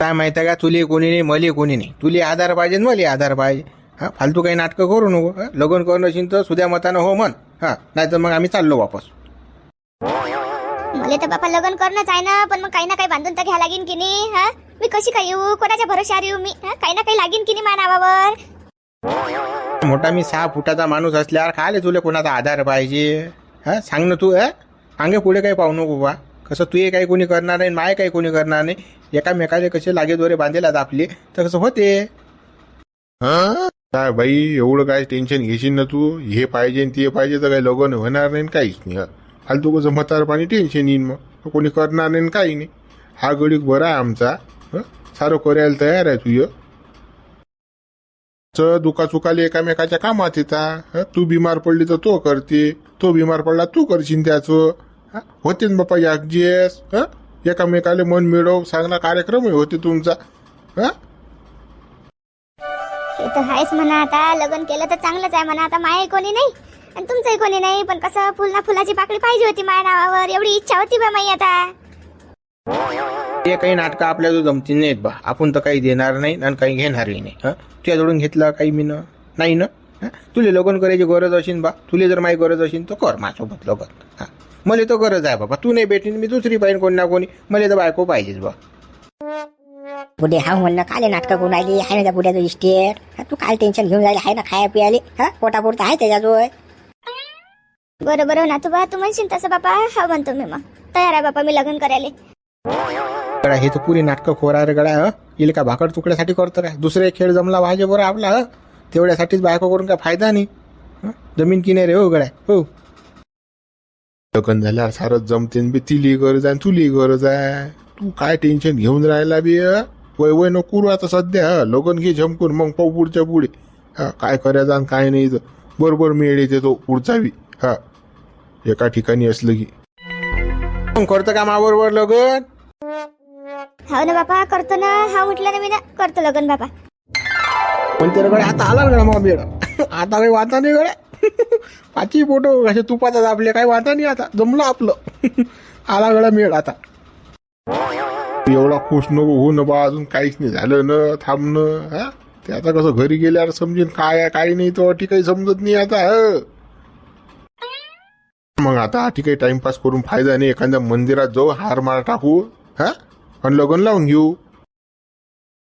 काय माहिती का? तुले कोणी नाही मले कोणी नाही. तुले आधार पाहिजे मले आधार पाहिजे. हा फालतू काही नाटकं करू नको. हा लग्न करणं असेल तर सुद्या मतानं हो म्हण. हा नाही तर मग आम्ही चाललो वापस. मला तर बापा लग्न करणंच आहे ना पण मग काही ना काही बांधून तर घ्या लागेल की नाही हा? मी कशी काय येऊ? कोणाच्या भरोशावर येऊ मी? हा? काही ना काही लागेल की नाही माझ्या नावावर? मोठा मी सहा फुटाचा माणूस असल्यावर खाले तुला कोणाचा आधार पाहिजे? हा सांग ना तू हा? सांगे पुढे काही पाहू नको बा. कसं तू काही कोणी करणार नाही माय काही कोणी करणार नाही. एकामेकाले कसे लागे दोरे बांधेला आपले. तर कसं होते. काय बाई एवढं काय टेन्शन घेशील ना तू? हे पाहिजे ते पाहिजे तर काही लग्न होणार नाही काहीच नाही. फालतू कसं म्हातार पाणी टेन्शन येईन मग. कोणी करणार नाही काही नाही. हा गडीक बरा आहे आमचा. सारं करायला तयार आहे तुझं च दुखा चुकाले एकामेकाच्या कामात येता. तू बिमार पडली तर तो करते. तो बिमार पडला तू करशील त्याचं. हं? होते ना बाप्पा यागजेस हं? एकामेकाले मन मिळव चांगला कार्यक्रम होते तुमचा. हं? ते तर आहेच म्हणा आता लग्न केलं तर चांगलंच आहे म्हणा आता माय कोणी नाही आणि तुमचंही कोणी नाही पण कसं फुलना फुलाची पाकळी पाहिजे होती माझ्या नावावर एवढी इच्छा होती बा माई आता. ते काही नाटकं आपल्या जो जमती नाहीत बा. आपण तर काही देणार नाही आणि काही घेणारही नाही. हं? तुझ्याजवळून घेतलं काही मी न? नाही ना? तुले लग्न करायची गरज असेल बा. तुले जर माझी गरज असेल तर कर माझ्यासोबत लग्न. हा? मला तर गरज आहे बाबा. तू नाही भेटेन मी दुसरी पाहिजे कोणी ना कोणी मला तर बायको पाहिजेच बा. बुढे हा म्हणणं काले नाटकं करून राहिली आहे ना त्या बुड्याचं इस्टेट? हा, तू काय टेन्शन घेऊन राहिली आहे ना खाया पियाली? हा पोटापुरतं आहे त्याच्याजवळ? बरं बरं नातू बा तू म्हणशील तसं बापा हा म्हणतो मी मग. तयार आहे बापा मी लग्न करायला. गड्या हे तर पुरी नाटकं खोरा रे गड्या हं? येईल का भाकड तुकड्यासाठी करतं काय? दुसरे खेळ जमला पाहिजे बरं आपला हं? तेवढ्यासाठीच बायको करून काय फायदा नाही हं? जमीन किनारे रे हो गड्या हो. लग्न झाल्यावर सारं जमते न बी तिली गरज आहे न तुली गरज आहे. तू काय टेन्शन घेऊन राहिला बी? वय वय नको करू आता सध्या? लग्न घे झमकून मग पाहू पुढच्या पुढे. हा काय करायचं आणि काय नाही तर बरोबर मेळ येते तो पुढचा बी हा? एका ठिकाणी असलं की. मग करतं का माबरोबर लग्न? हो ना बापा करतो ना. हा म्हटलं ना मी ना. करतो लग्न बापा. पण गड्या आता आला गड्या मग बेड. आता काही वाता नाही गड्या. पाचही फोटो असे तुपाचा आपले काही वाटा नाही आता. जमलं आपलं. आला गड्या मेळ आता. एवढा खुश नको हो न बा अजून काहीच नाही झालं न थांबणं हा? ते आता कसं घरी गेल्यावर समजेन काय काय नाही तो अटी काही समजत नाही आता हं. मग आता अटी काही टाइमपास करून फायदा नाही एखाद्या मंदिरात जाऊ हार मार टाकू हा? आणि लग्न लावून घेऊ.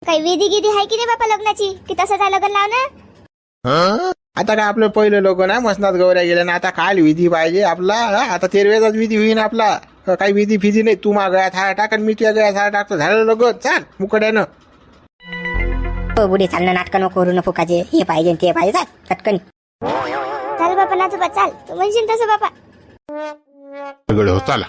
काही विधी गिधी आहे की नाही बापा लग्नाची? की तसंच लग्न लावणं? हा? आता काय आपलं पहिलं लोक ना मसनात गौऱ्या गेल्या ना आता काल विधी पाहिजे आपला आता तेरवेचाच विधी होईन आपला. काही विधी फिधी नाही तू मागळ्यात हार टाक आणि मी तुझ्या गळ्यात हार टाकतो. झालं लग्न चाल मुकड्यानं. हो बुढे चालणं नाटकं नको करू न फुकाचे हे पाहिजे न ते पाहिजे चाल पटकन. चाल बापा नातू बा चाल. तू म्हणशील तसं बापा. सगळं हो चला.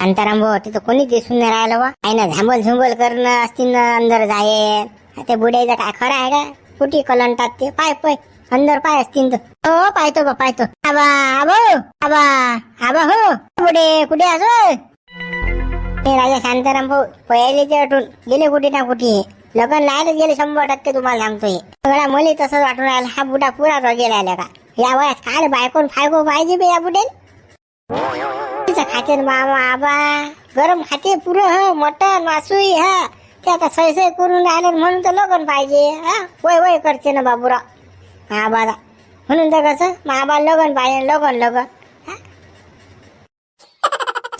अंतराम भाऊ तिथं कोणी दिसून नाही राहिलं वा आहे ना झांबल झुंबल करणं असतील ना अंदर जाईल ते बुड्याचं काय खरं आहे का? कुठे कलंटात ते. पाय पाय. अंदर पाय असतील तर. हो पाहतो बा पाहतो. आबा आबो हो. आबा आबा हो. कुठे कुठे असो हे राजा शांताराम भाऊ पहिले ते गेले कुठे ना कुठे? लग्न लायलाच गेले शंभर टक्के तुम्हाला सांगतो हे सगळा तसंच वाटून राहिला. हा बुडा पुरा रगेला आला का? या वयात काय बायकोन फायको पाहिजे बे या बुडेल. खाते मामा आबा. गरम खाते पुरं ह. मटन मासुई हा. ते आता सय सोय करून राहिले म्हणून तर लगन पाहिजे हा? वय वय करते ना बाबूरा आबाला म्हणून तर कसं मग आबा लगन पाहिजे लगन लगन हा?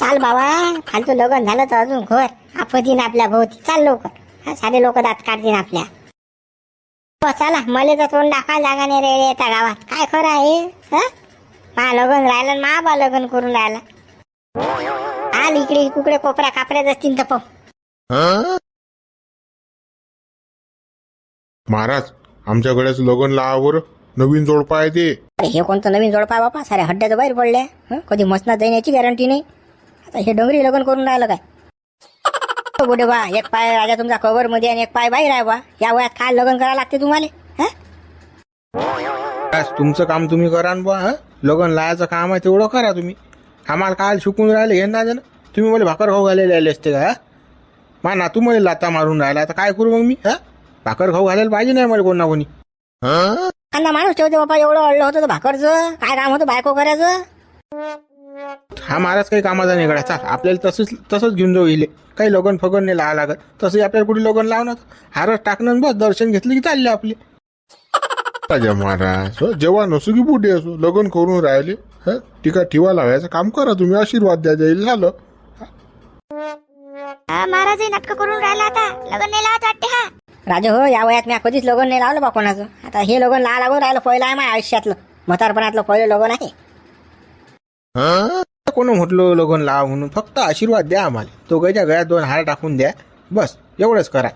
चाल बाबा फालतू लगन झालं तर अजून घर. आपतीन आपल्या भोवती. चाल लवकर. हा सारे लोक दात काढतील आपल्या. हो चला. मला तर तोंड दाखवा जागा नाही रे येता गावात. काय खरं आहे? हा? मा लगन राहिलं आणि मा बा लग्न करून राहिला. आल इकडे कुकडे कोपऱ्या कापड्यात असतील तर पाहू. महाराज आमच्या गड्याचं लग्न लावावर नवीन जोडपा आहे ते. अरे हे कोणतं नवीन जोडपा बापा? सारे हड्ड्याचं बाहेर पडले. हं? कधी मसनात जाण्याची गॅरंटी नाही. आता हे डोंगरी लग्न करून राहिलं काय? हो बुडे बा एक पाय राजा तुमचा कवर मध्ये आणि एक पाय बाहेर आहे बा. या वयात काय लग्न करावं लागते तुम्हाला? हं? बस तुमचं काम तुम्ही करा न बुवा हं? लग्न लायचं काम आहे तेवढं करा तुम्ही. आम्हाला काल शिकून राहिले हे ना ना तुम्ही मला भाकर खाऊ घालायला आले असते का? मा नातू मला लाता मारून राहिला आता काय करू मग मी हा? भाकर खाऊ घालायला पाहिजे नाही मला कोण ना कोणी. हा कांदा माणूस ठेवते बापा एवढं अडलं होतं भाकरचं. काय काम होतं बायको करायचं? हा महाराज काही कामाचा नाही गड्या चाल आपल्याला तसंच तसंच घेऊन जाऊ इले. काही लगन फगन नाही लावा लागत. तसंही आपल्याला कुठे लगन लावणार? हारच टाकणं आणि बस दर्शन घेतलं की चालले आपले. राजा महाराज हो, जेव्हा नसो की बुढे असो लग्न करून राहिले हं? टीका ठेवा लावायचं काम करा तुम्ही आशीर्वाद द्या जाईल झालं. हा, महाराजही नाटकं करून राहिला आता. लग्न नाही लावत वाटते हा. राजा हो या वयात मी कधीच लगन नाही लावलं बा कोणाचं. आता हे लगन ला लागून राहिलं पहिलं आहे माझ्या आयुष्यातलं. म्हातारपणातलं पहिलं लगन आहे. हं? कोण म्हटलं लगन लावा म्हणून फक्त आशीर्वाद द्या आम्हाला. दोघांच्या गळ्यात दोन हार टाकून द्या. बस एवढंच करा.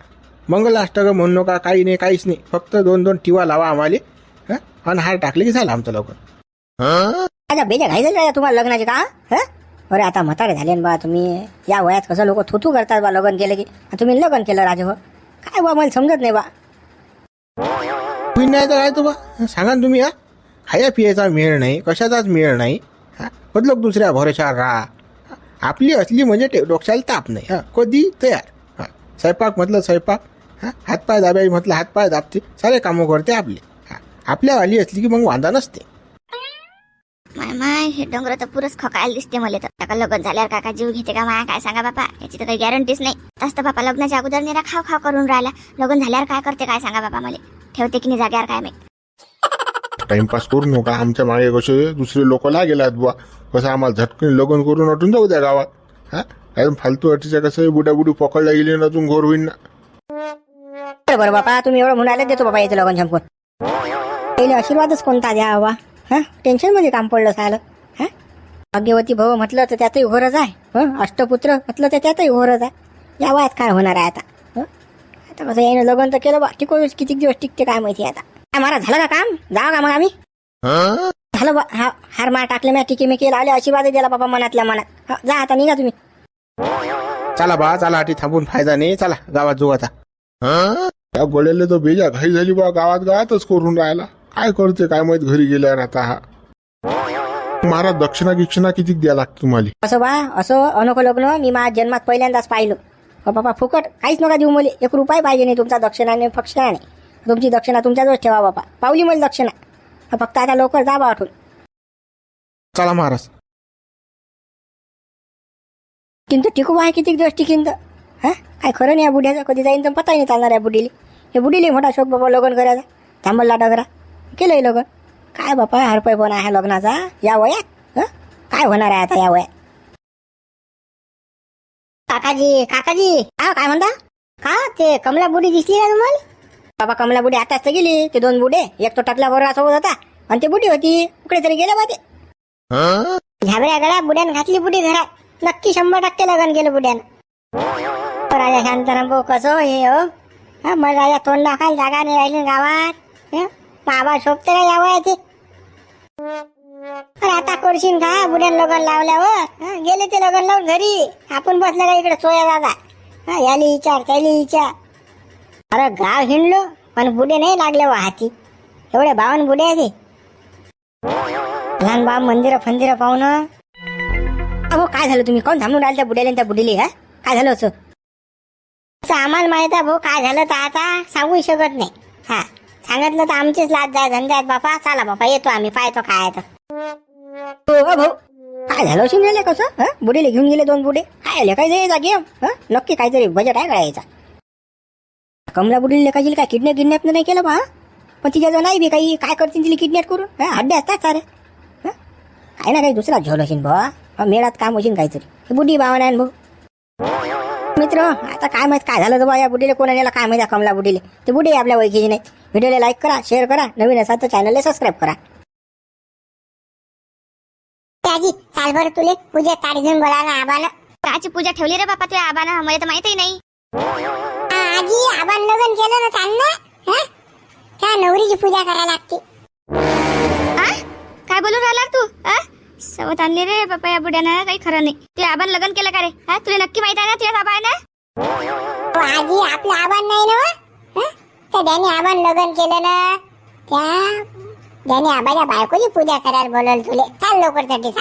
मंगलाष्टक म्हणू नका काही नाही काहीच नाही. फक्त दोन दोन टिवा लावा आम्हाला. हं? आणि हार टाकले की झालं आमचं लगन. हं? राजा बेजा घाई झाली तुम्हाला लग्नाचे का? हं? अरे आता म्हातारे झाले ना बा तुम्ही. या वयात कसं लोक थुथू करतात बा लग्न केलं की. तुम्ही लग्न केलं राजा हो. काय बा मला समजत नाही बा. तुम्ही नाही तर काय तो बा. सांगा ना तुम्ही हा. खाया पियाचा मेळ नाही कशाचाच मेळ नाही हा. बदलोक दुसऱ्या भरोशा राहा. आपली असली म्हणजे ते डोक्याला ताप नाही हा. कधी तयार हा. स्वयंपाक म्हटलं स्वयंपाक हा. हातपाय दाबाई म्हटलं हातपाय दाबते सारे कामं करते आपले हा. आपल्या असली की मग वांदा नसते. माय माय हे डोंगर तर पुरच खकायला दिसते मला तर. टाका लग्न झाल्यावर काका जीव घेते का माया? काय सांगा बापा? याची तर काही गॅरंटीच नाही. तसं बापा लग्नाच्या अगोदर निरा खाव खाव करून राहिला. लग्न झाल्यावर काय करते काय सांगा बापा मला? ठेवते की नाही जाग्यावर काय माहीत? टाइमपास करू नका आमच्या मागे कसे दुसरे लोक लागेलात बुवा. कसं आम्हाला झटकन लग्न करून अटून जाऊ द्या गावात. हा? अजून फालतू अटीच्या कसं बुड्या बुडी पकडल्या गेली ना अजून घोर होईन ना. बरं बरं बापा तुम्ही एवढं म्हणाले देतो बाबा याचं लग्न झंपून पहिले आशीर्वादच कोणता द्या हवा हा? टेन्शनमध्ये काम पडलं झालं हा? भाग्यवती भाऊ म्हटलं तर त्यातही घोरच आहे हं? अष्टपुत्र म्हटलं तर त्यातही घोरच आहे या वयात काय होणार आहे आता? हं? आता कसं यानं लग्न तर केलं बा. टिकू किती दिवस टिकते काय माहिती आता? काय मारा झालं का काम? जाऊ का मग आम्ही? झालं बा. हा हार मार टाकले मी टिकी मिकी लावले आशीर्वाद दिला बाबा मनातल्या मनात. हा, जा आता निघा तुम्ही. चला बा चला अटी थांबून फायदा नाही. चला गावात जाऊ आता? त्या गोळ्याला तर बेजा घाई झाली बा. गावात गावातच करून राहिला. काय करते काय माहीत घरी गेल्यावर आता हा. महाराज दक्षिणा गिक्षिणा किती द्या लागते तुम्हाला? असं बा असं अनोखं लग्न मी माझ्या जन्मात पहिल्यांदाच पाहिलं. हो बाबा फुकट. काहीच नका देऊ मला. एक रुपये पाहिजे नाही तुमचा दक्षिणा नाही फक्षणा नाही. तुमची दक्षिणा तुमच्याजवळ ठेवा बाबा. पावली मला दक्षिणा. फक्त आता लवकर जा बा आठवून. चला महाराज. किंतु टिकू आहे किती दिवस टिकीन तर हा? काय खरं नाही या बुढ्याचं? कधी जाईन तर पता नाही चालणार या बुडीली हे बुडीली मोठा शोक बाबा लग्न करायचा थांबला डगरा केलंय लग्न? काय बापा हरपय पण आहे लग्नाचा? या वयात? काय होणार आहे आता या वयात? काकाजी काकाजी. हा काय म्हणता? का ते कमला बुडी दिसली ना तुम्हाला? बाबा कमला बुडी आताच तर गेली. ते दोन बुडे एक तो टकला बरोबर सोबत होता. आणि ते बुडी होती. कुठे तरी गेले बा ते. हं? झाबऱ्या गळ्या बुड्यान घातली बुडी घरात. नक्की शंभर टक्के लगन गेलं बुड्यानं. हो, राजा शांताराम भाऊ कसं हो हे हो मग राजा तोंड दाखायला जागा नाही राहिली गावात. बाबा शोभते का यावं आहे ते आता करशील का बुड्यान लगन लावल्यावर गेले ते लगन लावून घरी. आपण बसलं का इकडे सोया दादा? हा याली विचार त्याली विचार अरे गाव हिंडलो पण बुडे नाही लागले व हाती. एवढे बावन बुडे आहे लहान बाब मंदिर फंदिर पाहून. अहो काय झालं तुम्ही? कोण थांबून राहिले त्या बुड्याला आणि त्या बुडीले हा? काय झालं असं? आम्हाला माहीत आहे भाऊ काय झालं तर आता सांगू शकत नाही. हा. सांगितलं तर आमचीच लाज जाय धंद्यात बापा चला बापा येतो आम्ही पाहतो काय आहे तर हो, हो, भाऊ. काय झालं असून गेले कसं हं? बुडीले घेऊन गेले दोन बुडे. काय आले काय जायचा गेम हं? नक्की काहीतरी बजेट आहे का याचा कमला बुडीले काय काय किडनॅप किडनॅप नाही केलं बा हं? पण तिच्याजवळ नाही बी काही. काय करतील तिला किडनॅप करून? हं? हड्डे असतात सारे. हं? काही ना काही दुसरा झोल असेल भावा मेळात काम होशील काहीतरी. हे बुडी भावना आहे ना भाऊ. मित्र आता काय माहीत काय झालं तर बा या बुडीले कोणा नेला काय माहिती कमला बुडीले ते बुडी आपल्या ओळखीची नाही. व्हिडिओला लाईक करा शेअर करा नवीन असाल तर चॅनलला सबस्क्राईब करा. त्याजी तुले पूजा ताडी घेऊन बोलावलं आबाला काची पूजा ठेवली रे बापा तुझ्या आबानं मला तर माहितही नाही. आजी आबान लग्न केलं ना चाल ना हं? त्या नवरीची पूजा करायला लागते. काय बोलून राहिला तू? हं? सवत आणली रे बापा या बुड्यानं काही खरं नाही. तुझ्या आबान लग्न केलं का रे? हा तुला नक्की माहीत आहे ना तुझ्या आबा ना आजी आपलं आबान नाही ना त्या डॅनी आबान लग्न केलं ना? त्या डॅनी आबाच्या बायकोची पूजा करायला बोलवलं तुले. चाल लवकरसाठी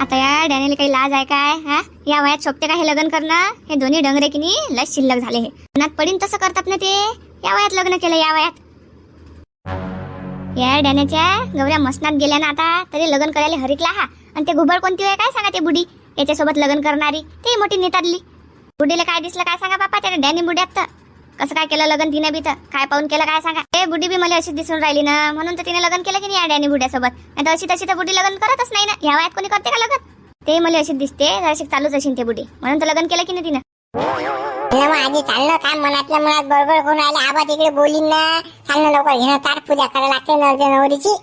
आता या डॅनीला काही लाज आहे काय? हा? या वयात शोभते का हे लग्न करणं? हे दोन्ही डंगरे की नाही लस शिल्लक झाले हे. मनात पडीन तसं करतात ना ते. या वयात लग्न केलं या वयात. या डॅण्याच्या गौऱ्या मसनात गेल्या ना आता तरी लग्न करायला हरिकला हा. आणि ते घुबड कोणती आहे काय सांगा ते बुडी? याच्यासोबत लग्न करणारी ते मोठी नेताडली बुडीला काय दिसलं काय सांगा बापा त्या डॅनी बुड्यात तर? कसं काय केलं लग्न तिने बी तर? काय पाहून केलं काय सांगा? ते बुडी बी मला अशीच दिसून राहिली ना म्हणून तर तिने लग्न केलं की नाही या डॅनी बुड्यासोबत? नाही तर अशी तशी तर बुडी लग्न करतच नाही ना ह्या वयात कोणी करते का लग्न? ते मला अशीच दिसते जराशी चालूच असेल ते बुडी. म्हणून तर लग्न केलं की नाही तिनं? मग आधी चाललं काय मनातल्या मनात बडबड करून राहिले आबा तिकडे बोलीन ना. चालणं लवकर घेणं ताट पूजा करायला लागते नवरदेव नवरीची.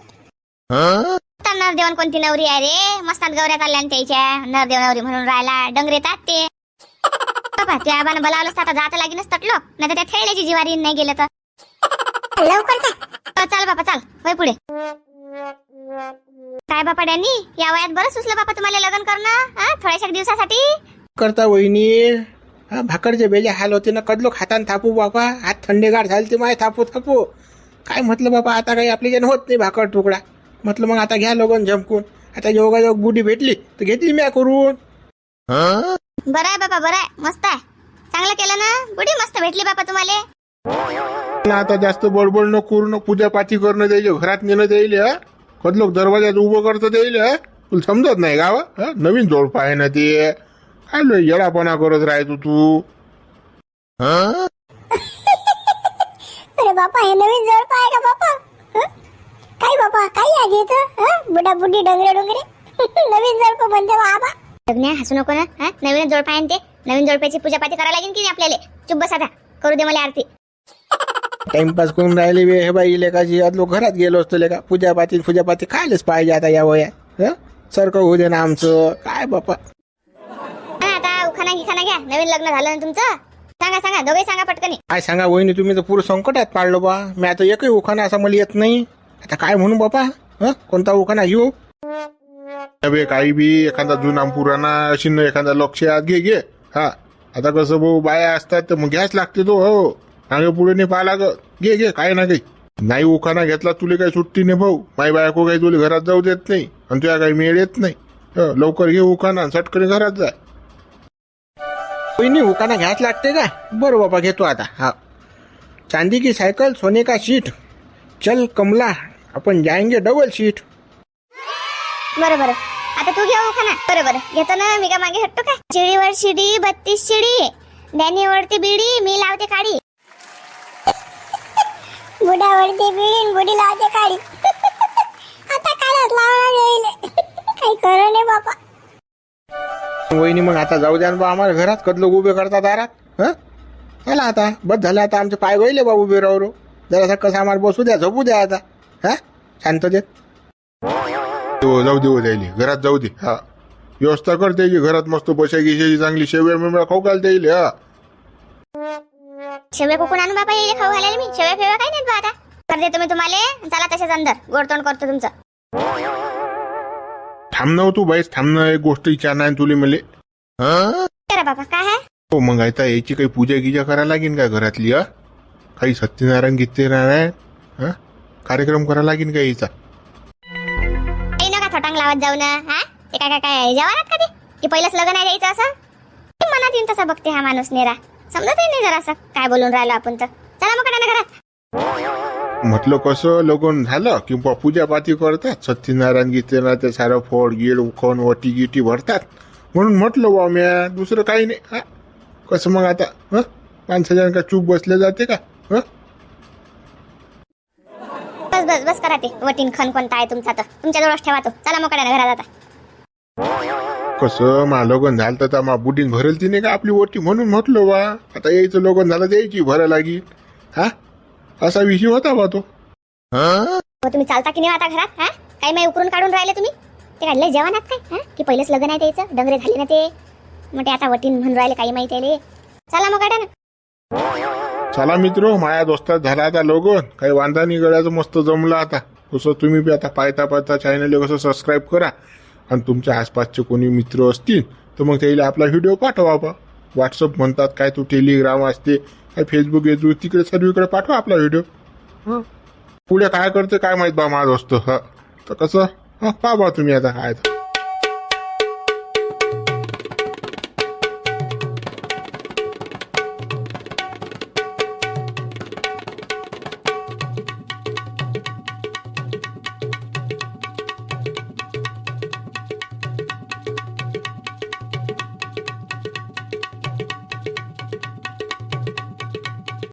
तर नरदेवन कोणती नवरी आहे रे? मस्तात गौऱ्या चालल्या ना त्याच्या. नरदेव नवरी म्हणून राहिला डंगरेतात ते. बाबा त्या आबानं बोलावलं असतं आता जाता लागीनच तटलो. नाही तर त्या खेळल्याची जिवारी नाही गेलं तर. लवकर चाल. बापा चाल. होय पुढे. काय बापा डॅनी? या वयात बरं सुचलं बापा तुम्हाला लग्न करणं? हा थोड्याशा दिवसासाठी? करता वहिनी. हा भाकरचे बेले हाल होते ना कदलो खातान थापू बाबा. हात थंडेगार झाले ते माय थापू थापू. काय म्हटलं बाबा आता काही आपली जण होत नाही भाकर तुकडा. म्हटलं मग आता घ्या लोगन झमकून. आता योगायोग बुडी भेटली तर घेतली म्या करून. बरं आहे बापा बरं आहे. मस्त आहे. चांगलं केलं ना? बुडी मस्त भेटली बापा तुम्हाला. मला आता जास्त बडबड न करू न पूजा पाठी करणं द्यायचे घरात नेणं द्यायले हा. कदलोक दरवाजात उभं करतं द्यायले हा. तुला समजत नाही गावा हा? नवीन जोडपा आहे ना ते. काय लो येडापणा करत राहतो तू. हा अरे बापा हे नवीन जोड आहे का बापा? हं? काय बापा काय आजी इथं? बुडा बुडी डोंगरे डोंगरे नवीन जोड म्हणते बा आबा. लग्न हसू नको ना हा? नवीन जोडपा आहे ना ते? नवीन जोडप्याची पूजा पाठी करायला लागेल की नाही आपल्याला? चुप बस आता. करू दे मला आरती. टाइमपास करून राहिले बे हे बाई लेकाची आज लोक घरात गेलो असतो लेका. पूजा पाती पूजा पाती खायलाच पाहिजे आता या वयात. हं? सारखं होऊ दे ना आमचं. काय बापा? आता उखाना गिखाना घ्या नवीन लग्न झालं ना तुमचं? सांगा सांगा. दोघे सांगा पटकनी. काय सांगा वहिनी तुम्ही तर पुरं संकटात पाडलो बा. मी आता एकही उखाणा असा मला येत नाही. आता काय म्हणू बापा? हं? कोणता उखाणा? घेऊ अबे काही बी एखादा जुना पुराणा अशी न एखादा लक्षात घे घे. हा. आता कसं भाऊ बाया असतात तर मग घ्याच लागते तो हो. मागे पुढे नाही पाहा लागत. घे घे काय ना काही. नाही उखाणा घेतला तुला काही सुट्टी नाही भाऊ. माई बायको काही तुला घरात जाऊ देत नाही. आणि तुला काही मेळ येत नाही. हं, लवकर घे उखाणा आणि सटकन घरात जाय वहिनी हुकाना घ्यायच लागते का? बरं बाबा घेतो आता. हा. चांदी की सायकल सोने का सीट. चल कमला आपण जायंगे डबल सीट बरं बरं. आता तू घेऊ का ना बरं बरं. घेतो ना मी का मागे हटतो का? शिडीवर शिडी बत्तीस शिडी. डॅनी वरती बिडी मी लावते काडी. बुडा बिडी बिडीन बुडी लावते काडी. आता कालच लावणार काही करू नाही बाबा. वहिनी मग आता जाऊ द्या बा आम्हाला घरात कदलो उभे करता दारात. हं? चला आता बस झालं आता आमचे पाय गहिले बा उभे राहू राहू. जरासा कसं आम्हाला बसू द्या झोपू द्या आता. हा? शांततेत तो जाऊ दे हो द्यायली घरात जाऊ दे. हा. व्यवस्था कर त्याची घरात मस्त बशा गिशाची चांगली शेव्या मेवळ्या खाऊ घाल द्यायले हा. शेवे कुकून आणून बाबा येईल खाऊ घालायला मी. शेवे फेवे काय नाहीत बा आता. कर देतो मी तुम्हाला. चला तसेच अंदर. गोडतोंड करतो तुमचं. थांब ना तू बाईस थांब ना एक गोष्ट विचारणार तुला मले. हा बाबा काय आहे? हो मग आता याची काही पूजा गिजा करायला लागेल का घरातली हा? काही सत्यनारायण गीतेनारायण हा? कार्यक्रम करायला लागेल का याचा? काही नका थोटांग लावत जाऊ ना हा? ते काय काय काय जेवणात का ते? की पहिलंच लग्न आहे द्यायचं असं? ते मनात येईन तसं बघते हा माणूस नेरा. समजत नाही जरा असं काय बोलून राहिलो आपण तर? चला मग घरात. म्हटलं कसं लग्न झालं? किंवा पूजा पाती करतात? सत्यनारायण गीतेनारायण ते सारं फळ गिळ उखण वटी गिटी भरतात. म्हणून म्हटलं बा म्या दुसरं काही नाही. हा? कसं मग आता? हं? माणसाच्या का चूप बसले जाते का? हं? बस बस बस करा ते. वटीन खण कोणता आहे तुमचा तर? तुमच्या जवळच ठेवा तो. चला मग ना घरात आता. कसं? मा लग्न झालं तर मा बुडीन भरेल तिने का आपली ओटी म्हणून म्हटलं बा आता यायचं लग्न झालं तर यायची भरायला लागेल. हा? असा विषय होता बा तो. हा तुम्ही चालता की नाही आता घरात? हा? काही माही उकरून काढून राहिले तुम्ही? ते काढले जेवणात काय? हा? की पहिलंच लग्न आहे त्याचं? डंगरे झाले ना ते? मग ते आता वटीन म्हणून राहिले काही माहिती आहे चला मग काढा ना चला मित्र माया दोस्तात झाला आता लोगन काही वांधा नाही गळ्याचं मस्त जमलं आता. कसं तुम्ही बी आता पाहता पाहता चॅनल कसं सबस्क्राईब करा. आणि तुमच्या आसपासचे कोणी मित्र असतील तर मग त्याला आपला व्हिडिओ पाठवा बा. व्हॉट्सअप म्हणतात काय तो टेलिग्राम असते. काय फेसबुक येतो तिकडे सर्वीकडे पाठवा आपला व्हिडिओ हं. पुढे काय करते काय माहीत बा माझा दोस्त हा तर कसं हा पहा बा तुम्ही आता काय.